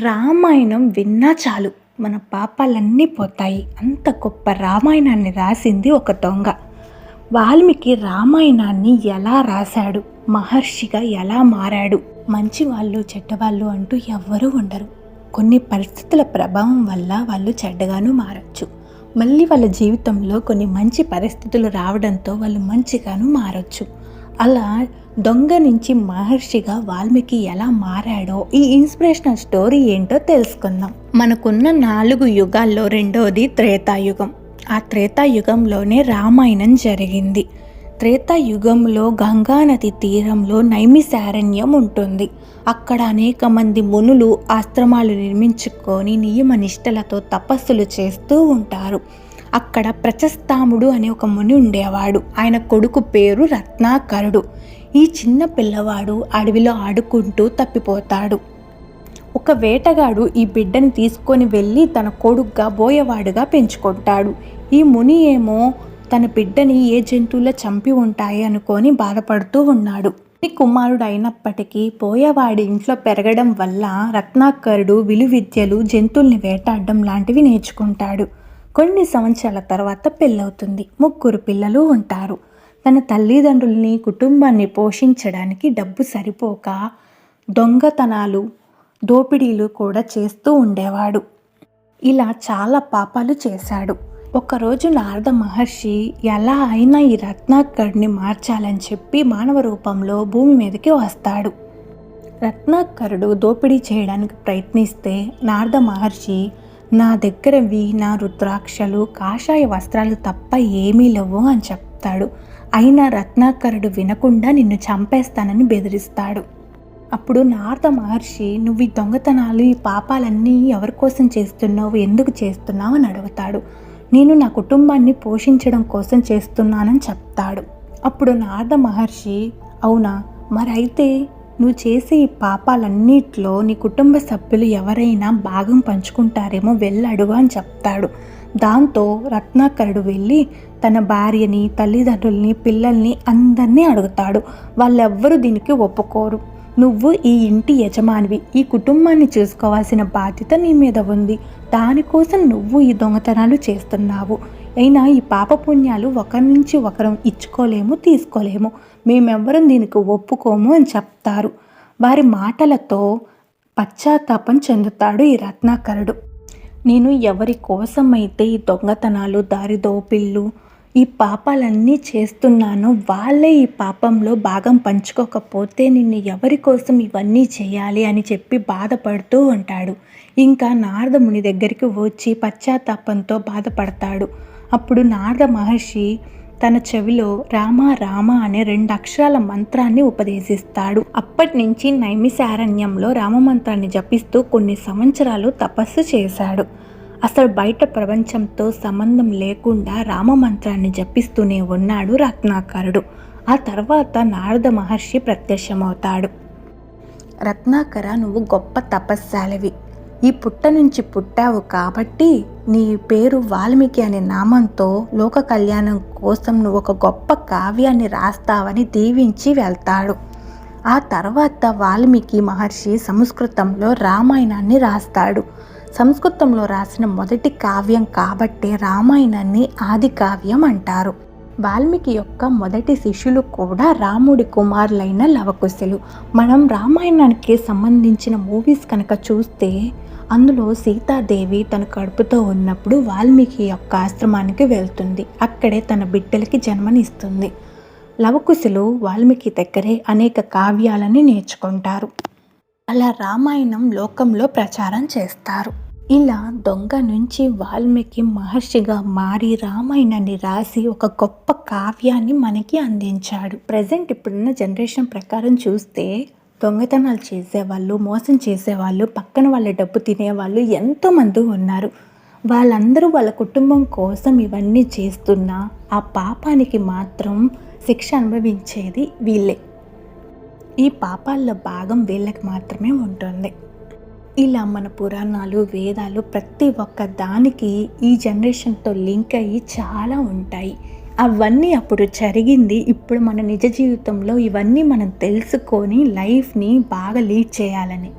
రామాయణం విన్నా చాలు. మన పాపాలన్నీ పోతాయి. అంత గొప్ప రామాయణాన్ని రాసింది ఒక దొంగ. వాల్మీకి రామాయణాన్ని ఎలా రాశాడు? మహర్షిగా ఎలా మారాడు? మంచి వాళ్ళు చెడ్డవాళ్ళు అంటూ ఎవ్వరూ ఉండరు. కొన్ని పరిస్థితుల ప్రభావం వల్ల వాళ్ళు చెడ్డగాను మారచ్చు. మళ్ళీ వాళ్ళ జీవితంలో కొన్ని మంచి పరిస్థితులు రావడంతో వాళ్ళు మంచిగాను మారచ్చు. అలా దొంగ నుంచి మహర్షిగా వాల్మీకి ఎలా మారాడో ఈ ఇన్స్పిరేషనల్ స్టోరీ ఏంటో తెలుసుకుందాం. మనకున్న నాలుగు యుగాల్లో రెండోది త్రేతాయుగం. ఆ త్రేతాయుగంలోనే రామాయణం జరిగింది. త్రేతాయుగంలో గంగానది తీరంలో నైమిశారణ్యం ఉంటుంది. అక్కడ అనేక మంది మునులు ఆశ్రమాలు నిర్మించుకొని నియమనిష్టలతో తపస్సులు చేస్తూ ఉంటారు. అక్కడ ప్రచస్తాముడు అనే ఒక ముని ఉండేవాడు. ఆయన కొడుకు పేరు రత్నాకరుడు. ఈ చిన్న పిల్లవాడు అడవిలో ఆడుకుంటూ తప్పిపోతాడు. ఒక వేటగాడు ఈ బిడ్డని తీసుకొని వెళ్ళి తన కొడుగ్గా బోయవాడుగా పెంచుకుంటాడు. ఈ ముని ఏమో తన బిడ్డని ఏ జంతువులు చంపి ఉంటాయి అనుకొని బాధపడుతూ ఉన్నాడు. ఈ కుమారుడు అయినప్పటికీ పోయేవాడి ఇంట్లో పెరగడం వల్ల రత్నాకరుడు విలువిద్యలు జంతువుల్ని వేటాడడం లాంటివి నేర్చుకుంటాడు. కొన్ని సంవత్సరాల తర్వాత పెళ్ళవుతుంది. ముగ్గురు పిల్లలు ఉంటారు. తన తల్లిదండ్రుల్ని కుటుంబాన్ని పోషించడానికి డబ్బు సరిపోక దొంగతనాలు దోపిడీలు కూడా చేస్తూ ఉండేవాడు. ఇలా చాలా పాపాలు చేశాడు. ఒకరోజు నారద మహర్షి ఎలా అయినా ఈ రత్నాకర్ని మార్చాలని చెప్పి మానవ రూపంలో భూమి మీదకి వస్తాడు. రత్నాకరుడు దోపిడీ చేయడానికి ప్రయత్నిస్తే నారద మహర్షి నా దగ్గర వీణ రుద్రాక్షలు కాషాయ వస్త్రాలు తప్ప ఏమీ లేవు అని చెప్తాడు. అయినా రత్నాకరుడు వినకుండా నిన్ను చంపేస్తానని బెదిరిస్తాడు. అప్పుడు నారద మహర్షి నువ్వు ఈ దొంగతనాలు ఈ పాపాలన్నీ ఎవరి కోసం చేస్తున్నావు? ఎందుకు చేస్తున్నావు? అని అడుగుతాడు. నేను నా కుటుంబాన్ని పోషించడం కోసం చేస్తున్నానని చెప్తాడు. అప్పుడు నారద మహర్షి అవునా? మరైతే నువ్వు చేసే ఈ పాపాలన్నిట్లో నీ కుటుంబ సభ్యులు ఎవరైనా భాగం పంచుకుంటారేమో వెళ్ళి అడుగు అని చెప్తాడు. దాంతో రత్నాకరుడు వెళ్ళి తన భార్యని తల్లిదండ్రుల్ని పిల్లల్ని అందరినీ అడుగుతాడు. వాళ్ళెవ్వరూ దీనికి ఒప్పుకోరు. నువ్వు ఈ ఇంటి యజమానివి. ఈ కుటుంబాన్ని చూసుకోవాల్సిన బాధ్యత నీ మీద ఉంది. దానికోసం నువ్వు ఈ దొంగతనాలు చేస్తున్నావు. అయినా ఈ పాపపుణ్యాలు ఒకరి నుంచి ఒకరం ఇచ్చుకోలేము తీసుకోలేము. మేమెవ్వరం దీనికి ఒప్పుకోము అని చెప్తారు. వారి మాటలతో పశ్చాత్తాపం చెందుతాడు ఈ రత్నాకరుడు. నేను ఎవరి కోసమైతే ఈ దొంగతనాలు దారిదోపిళ్ళు ఈ పాపాలన్నీ చేస్తున్నానో వాళ్ళే ఈ పాపంలో భాగం పంచుకోకపోతే నిన్ను ఎవరి కోసం ఇవన్నీ చేయాలి అని చెప్పి బాధపడుతూ ఉంటాడు. ఇంకా నారదముని దగ్గరికి వచ్చి పశ్చాత్తాపంతో బాధపడతాడు. అప్పుడు నారద మహర్షి తన చెవిలో రామ రామ అనే రెండు అక్షరాల మంత్రాన్ని ఉపదేశిస్తాడు. అప్పటి నుంచి నైమిసారణ్యంలో రామమంత్రాన్ని జపిస్తూ కొన్ని సంవత్సరాలు తపస్సు చేశాడు. అసలు బయట ప్రపంచంతో సంబంధం లేకుండా రామమంత్రాన్ని జపిస్తూనే ఉన్నాడు రత్నాకరుడు. ఆ తర్వాత నారద మహర్షి ప్రత్యక్షమవుతాడు. రత్నాకర నువ్వు గొప్ప తపస్శాలివి ఈ పుట్ట నుంచి పుట్టావు కాబట్టి నీ పేరు వాల్మీకి అనే నామంతో లోక కళ్యాణం కోసం నువ్వు ఒక గొప్ప కావ్యాన్ని రాస్తావని దీవించి వెళ్తాడు. ఆ తర్వాత వాల్మీకి మహర్షి సంస్కృతంలో రామాయణాన్ని రాస్తాడు. సంస్కృతంలో రాసిన మొదటి కావ్యం కాబట్టే రామాయణాన్ని ఆది కావ్యం అంటారు. వాల్మీకి యొక్క మొదటి శిష్యులు కూడా రాముడి కుమారులైన లవకుశులు. మనం రామాయణానికి సంబంధించిన మూవీస్ కనుక చూస్తే అందులో సీతాదేవి తన కడుపుతో ఉన్నప్పుడు వాల్మీకి యొక్క ఆశ్రమానికి వెళ్తుంది. అక్కడే తన బిడ్డలకి జన్మనిస్తుంది. లవకుశులు వాల్మీకి దగ్గరే అనేక కావ్యాలని నేర్చుకుంటారు. అలా రామాయణం లోకంలో ప్రచారం చేస్తారు. ఇలా దొంగ నుంచి వాల్మీకి మహర్షిగా మారి రామాయణాన్ని రాసి ఒక గొప్ప కావ్యాన్ని మనకి అందించాడు. ప్రజెంట్ ఇప్పుడున్న జనరేషన్ ప్రకారం చూస్తే దొంగతనాలు చేసేవాళ్ళు మోసం చేసేవాళ్ళు పక్కన వాళ్ళ డబ్బు తినేవాళ్ళు ఎంతోమంది ఉన్నారు. వాళ్ళందరూ వాళ్ళ కుటుంబం కోసం ఇవన్నీ చేస్తున్నా ఆ పాపానికి మాత్రం శిక్ష అనుభవించేది వీళ్ళే. ఈ పాపాల్లో భాగం వీళ్ళకి మాత్రమే ఉంటుంది. ఇలా మన పురాణాలు వేదాలు ప్రతి ఒక్క దానికి ఈ జనరేషన్తో లింక్ అయ్యి చాలా ఉంటాయి. అవన్నీ అప్పుడు జరిగింది. ఇప్పుడు మన నిజ జీవితంలో ఇవన్నీ మనం తెలుసుకొని లైఫ్ని బాగా లీడ్ చేయాలని.